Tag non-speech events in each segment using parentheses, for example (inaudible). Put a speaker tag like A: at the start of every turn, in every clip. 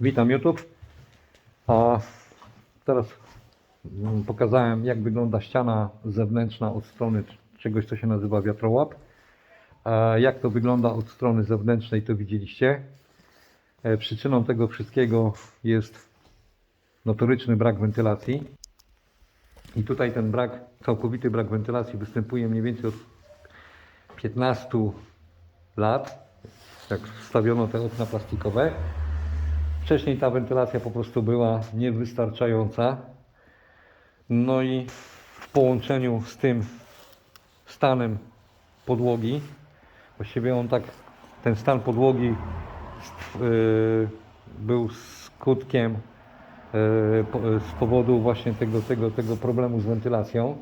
A: Witam YouTube. A teraz mm, pokazałem jak wygląda ściana zewnętrzna od strony czegoś co się nazywa wiatrołap. Jak to wygląda od strony zewnętrznej to widzieliście. E, Przyczyną tego wszystkiego jest notoryczny brak wentylacji. I tutaj ten brak, całkowity brak wentylacji występuje mniej więcej od 15 lat, jak wstawiono te okna plastikowe. Wcześniej ta wentylacja po prostu była niewystarczająca. No i w połączeniu z tym stanem podłogi, właściwie on tak, ten stan podłogi yy, był skutkiem po- z powodu właśnie tego, tego, tego problemu z wentylacją.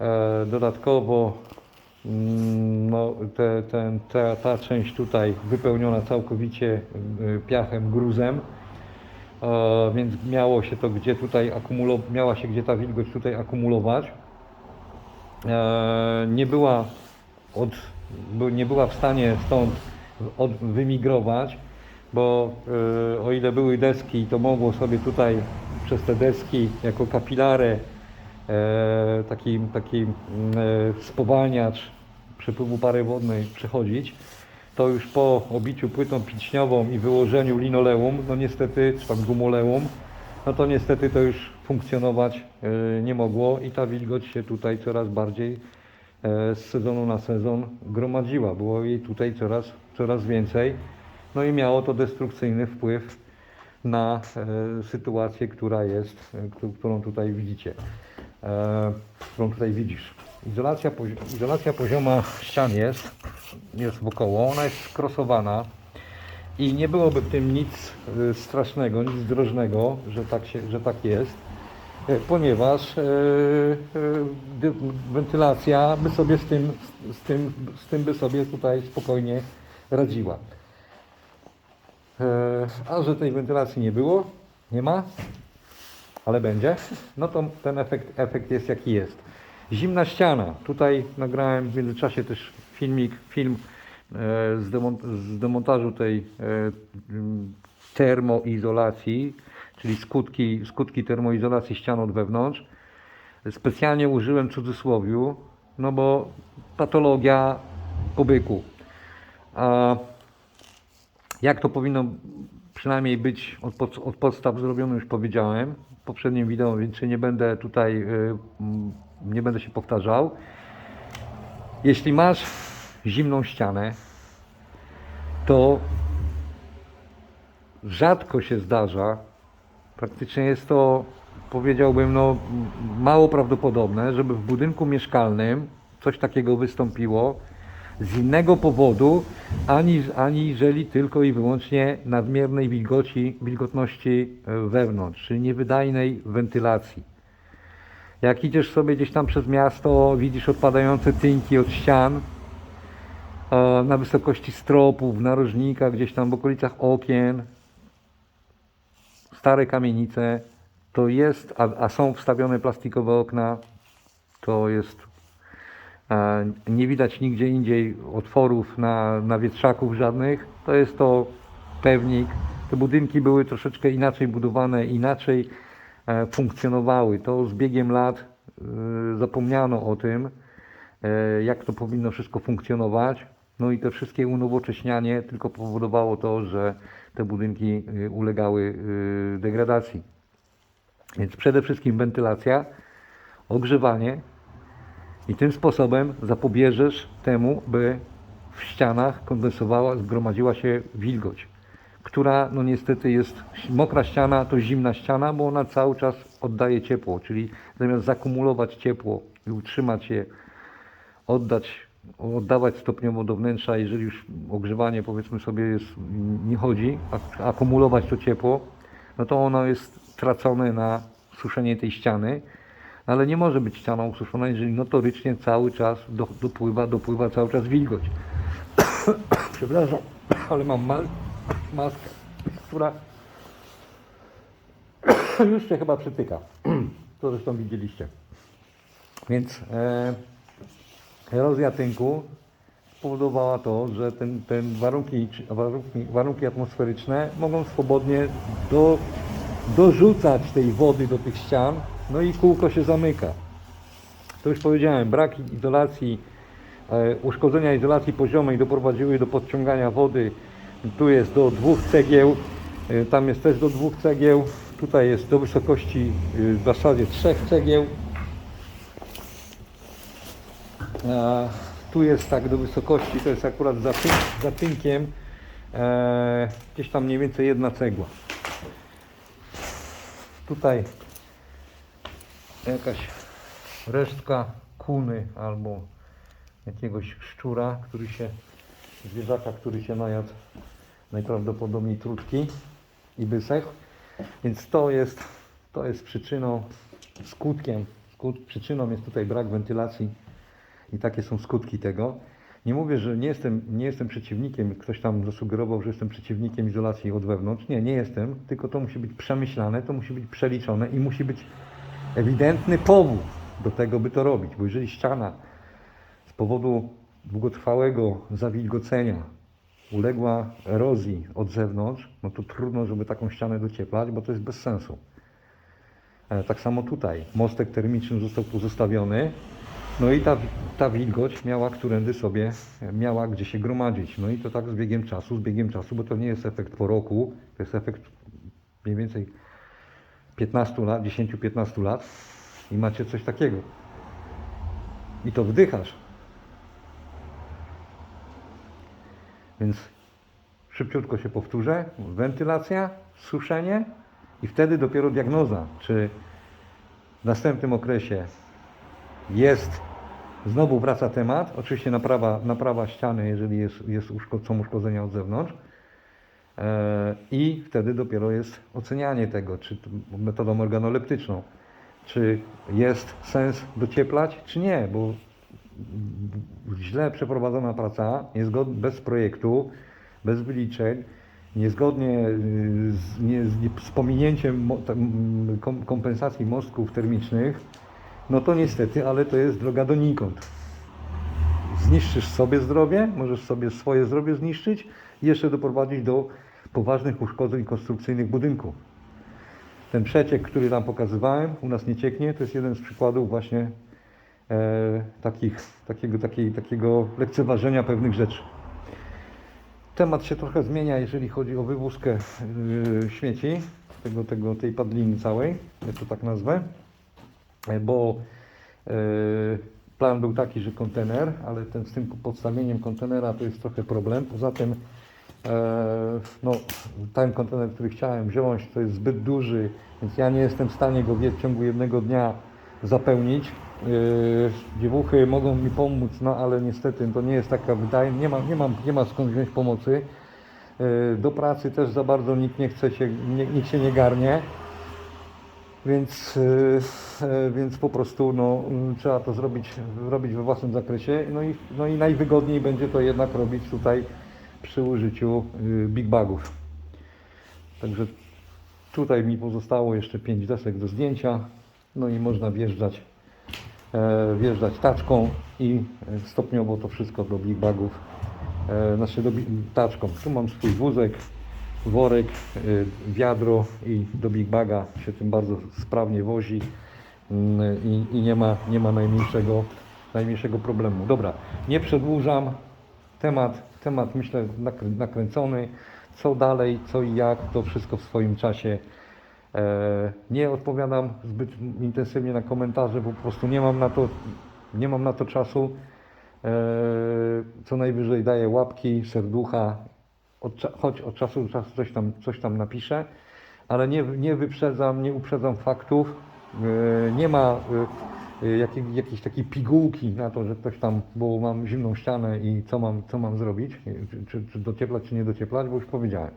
A: E, Dodatkowo no, te, ten, ta, ta część tutaj wypełniona całkowicie y, piachem, gruzem, e, więc miało się to gdzie tutaj akumulować, miała się gdzie ta wilgoć tutaj akumulować. E, Nie była, od, nie była w stanie stąd od, wymigrować, bo e, o ile były deski, to mogło sobie tutaj przez te deski jako kapilarę e, taki, taki mm, e, spowalniacz przepływu pary wodnej przechodzić, to już po obiciu płytą pilśniową i wyłożeniu linoleum, no niestety, czy tam gumoleum, no to niestety to już funkcjonować e, nie mogło i ta wilgoć się tutaj coraz bardziej e, z sezonu na sezon gromadziła. Było jej tutaj coraz, coraz więcej. No i miało to destrukcyjny wpływ na e, sytuację, która jest, e, któ- którą tutaj widzicie, e, którą tutaj widzisz. Izolacja, pozi- izolacja pozioma ścian jest, jest wokoło, ona jest skrosowana i nie byłoby w tym nic e, strasznego, nic drożnego, że tak, się, że tak jest, e, ponieważ e, e, wentylacja by sobie z tym, z, tym, z tym by sobie tutaj spokojnie radziła. E, A że tej wentylacji nie było, nie ma, ale będzie, no to ten efekt, efekt jest jaki jest. Zimna ściana. Tutaj nagrałem w międzyczasie też filmik, film e, z, demont- z demontażu tej e, termoizolacji, czyli skutki, skutki termoizolacji ścian od wewnątrz. Specjalnie użyłem cudzysłowiu, no bo patologia pobyku. A jak to powinno przynajmniej być od, pod, od podstaw zrobione, już powiedziałem poprzednim wideo, więc nie będę tutaj, y, mm, nie będę się powtarzał. Jeśli masz zimną ścianę, to rzadko się zdarza, praktycznie jest to, powiedziałbym, no, mało prawdopodobne, żeby w budynku mieszkalnym coś takiego wystąpiło z innego powodu, ani, aniżeli tylko i wyłącznie nadmiernej wilgoci, wilgotności e, wewnątrz, czyli niewydajnej wentylacji. Jak idziesz sobie gdzieś tam przez miasto, widzisz odpadające tynki od ścian, e, na wysokości stropów, narożnikach, gdzieś tam w okolicach okien, stare kamienice, to jest, a, a są wstawione plastikowe okna, to jest Nie widać nigdzie indziej otworów na, na wietrzaków żadnych. To jest to pewnik. Te budynki były troszeczkę inaczej budowane, inaczej e, funkcjonowały. To z biegiem lat e, zapomniano o tym, e, jak to powinno wszystko funkcjonować. No i te wszystkie unowocześnianie tylko powodowało to, że te budynki ulegały degradacji. Więc przede wszystkim wentylacja, ogrzewanie, i tym sposobem zapobierzesz temu, by w ścianach kondensowała, zgromadziła się wilgoć, która no niestety jest, mokra ściana to zimna ściana, bo ona cały czas oddaje ciepło, czyli zamiast zakumulować ciepło i utrzymać je, oddać, oddawać stopniowo do wnętrza, jeżeli już ogrzewanie powiedzmy sobie jest, nie chodzi, a akumulować to ciepło, no to ono jest tracone na suszenie tej ściany, ale nie może być ściana ususzona, jeżeli notorycznie cały czas do, dopływa, dopływa cały czas wilgoć. (coughs) Przepraszam, ale mam ma maskę, która (coughs) już się chyba przytyka. (coughs) To zresztą widzieliście. Więc e, erozja tynku spowodowała to, że ten, ten warunki, warunki, warunki atmosferyczne mogą swobodnie do, dorzucać tej wody do tych ścian, no i kółko się zamyka. To już powiedziałem, brak izolacji, e, uszkodzenia izolacji poziomej doprowadziły do podciągania wody. Tu jest do dwóch cegieł, e, tam jest też do dwóch cegieł, tutaj jest do wysokości e, w zasadzie trzech cegieł. Tu jest tak do wysokości, to jest akurat za, tyn, za e, gdzieś tam mniej więcej jedna cegła. Tutaj jakaś resztka kuny albo jakiegoś szczura, który się, zwierzaka, który się najadł najprawdopodobniej trutki i wysechł. Więc to jest, to jest przyczyną, skutkiem, skut, przyczyną jest tutaj brak wentylacji i takie są skutki tego. Nie mówię, że nie jestem, nie jestem przeciwnikiem, ktoś tam zasugerował, że jestem przeciwnikiem izolacji od wewnątrz. Nie, nie jestem, tylko to musi być przemyślane, to musi być przeliczone i musi być ewidentny powód do tego, by to robić. Bo jeżeli ściana z powodu długotrwałego zawilgocenia uległa erozji od zewnątrz, no to trudno, żeby taką ścianę docieplać, bo to jest bez sensu. E, Tak samo tutaj. Mostek termiczny został pozostawiony. No i ta, ta wilgoć miała którędy sobie, miała gdzie się gromadzić. No i to tak z biegiem czasu, z biegiem czasu, bo to nie jest efekt po roku, to jest efekt mniej więcej 15 lat, 10-15 lat i macie coś takiego. I to wdychasz. Więc szybciutko się powtórzę. Wentylacja, suszenie i wtedy dopiero diagnoza, czy w następnym okresie jest, znowu wraca temat, oczywiście naprawa, naprawa ściany, jeżeli jest, jest uszko, są uszkodzenia od zewnątrz. E, I wtedy dopiero jest ocenianie tego, czy to metodą organoleptyczną, czy jest sens docieplać, czy nie, bo źle przeprowadzona praca, bez projektu, bez wyliczeń, niezgodnie y, z, nie, z, pominięciem kompensacji mostków termicznych, no to niestety, ale to jest droga donikąd. Zniszczysz sobie zdrowie, możesz sobie swoje zdrowie zniszczyć i jeszcze doprowadzić do poważnych uszkodzeń konstrukcyjnych budynku. Ten przeciek, który tam pokazywałem, u nas nie cieknie, to jest jeden z przykładów właśnie e, takich, takiego, takiej, takiego lekceważenia pewnych rzeczy. Temat się trochę zmienia, jeżeli chodzi o wywózkę y, śmieci, tego, tego, tej padliny całej, ja to tak nazwę, E, bo e, plan był taki, że kontener, ale ten, z tym podstawieniem kontenera to jest trochę problem. Poza tym e, no, ten kontener, który chciałem wziąć, to jest zbyt duży, więc ja nie jestem w stanie go w ciągu jednego dnia zapełnić. Yy, dziewuchy mogą mi pomóc, no ale niestety to nie jest taka wydajna, nie, ma, nie, mam, nie ma skąd wziąć pomocy. Do pracy też za bardzo nikt nie chce się, nikt się nie garnie. Więc, yy, yy, więc po prostu no, yy, trzeba to zrobić, robić we własnym zakresie. No i, no i najwygodniej będzie to jednak robić tutaj przy użyciu yy, big bagów. Także tutaj mi pozostało jeszcze 5 desek do zdjęcia. No i można wjeżdżać, e, wjeżdżać taczką i e, stopniowo to wszystko do big bagów. E, znaczy do taczką. Tu mam swój wózek, worek, e, wiadro i do big baga się tym bardzo sprawnie wozi mm, i, i nie ma, nie ma najmniejszego, najmniejszego problemu. Dobra, nie przedłużam. Temat, temat myślę nakrę- nakręcony. Co dalej, co i jak, to wszystko w swoim czasie. E, Nie odpowiadam zbyt intensywnie na komentarze, bo po prostu nie mam na to, nie mam na to czasu. E, Co najwyżej daję łapki, serducha, od, choć od czasu do czasu coś tam, coś tam napiszę, ale nie, nie wyprzedzam, nie uprzedzam faktów. E, Nie ma e, e, jakiej, jakiejś takiej pigułki na to, że ktoś tam, bo mam zimną ścianę i co mam, co mam zrobić, czy, czy, czy docieplać, czy nie docieplać, bo już powiedziałem.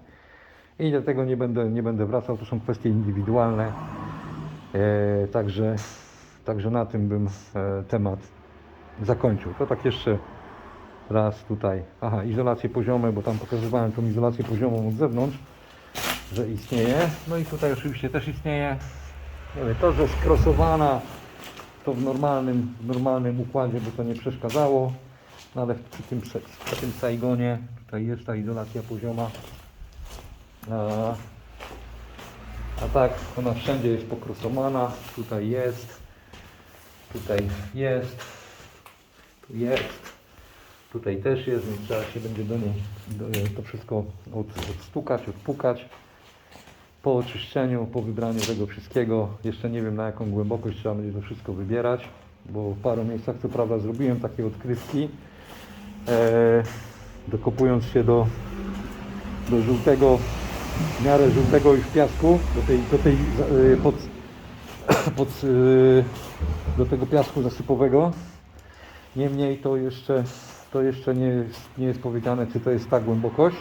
A: I do tego nie będę, nie będę wracał, to są kwestie indywidualne. Także, także na tym bym temat zakończył. To tak jeszcze raz tutaj. Aha, izolacje poziome, bo tam pokazywałem tą izolację poziomą od zewnątrz, że istnieje. No i tutaj oczywiście też istnieje. Nie wiem, to, że skrosowana to w normalnym, w normalnym układzie, bo to nie przeszkadzało. No ale przy tym, przy tym Saigonie tutaj jest ta izolacja pozioma. A, a tak, ona wszędzie jest pokrosowana. Tutaj jest, tutaj jest, tu jest, tutaj też jest, więc trzeba się będzie do niej do, to wszystko od, odstukać, odpukać. Po oczyszczeniu, po wybraniu tego wszystkiego, jeszcze nie wiem na jaką głębokość trzeba będzie to wszystko wybierać, bo w paru miejscach co prawda zrobiłem takie odkrywki, e, dokopując się do, do żółtego, w miarę żółtego już piasku, do tej, do tej e, pod, (coughs) pod, e, do tego piasku zasypowego. Niemniej to jeszcze, to jeszcze nie, jest, nie jest powiedziane, czy to jest ta głębokość.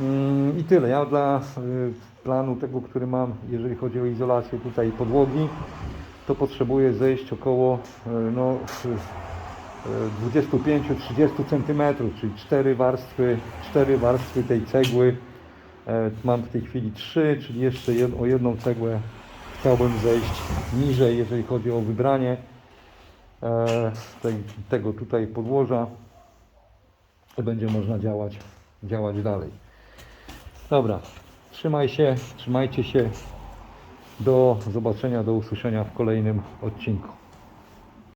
A: Mm, I tyle. Ja dla y, planu tego, który mam, jeżeli chodzi o izolację tutaj podłogi, to potrzebuję zejść około y, no, y, y, 25-30 cm, czyli 4 warstwy, 4 warstwy tej cegły. E, Mam w tej chwili 3, czyli jeszcze o jedną cegłę chciałbym zejść niżej, jeżeli chodzi o wybranie tej, tego tutaj podłoża. I będzie można działać, działać dalej. Dobra, trzymaj się, trzymajcie się. Do zobaczenia, do usłyszenia w kolejnym odcinku.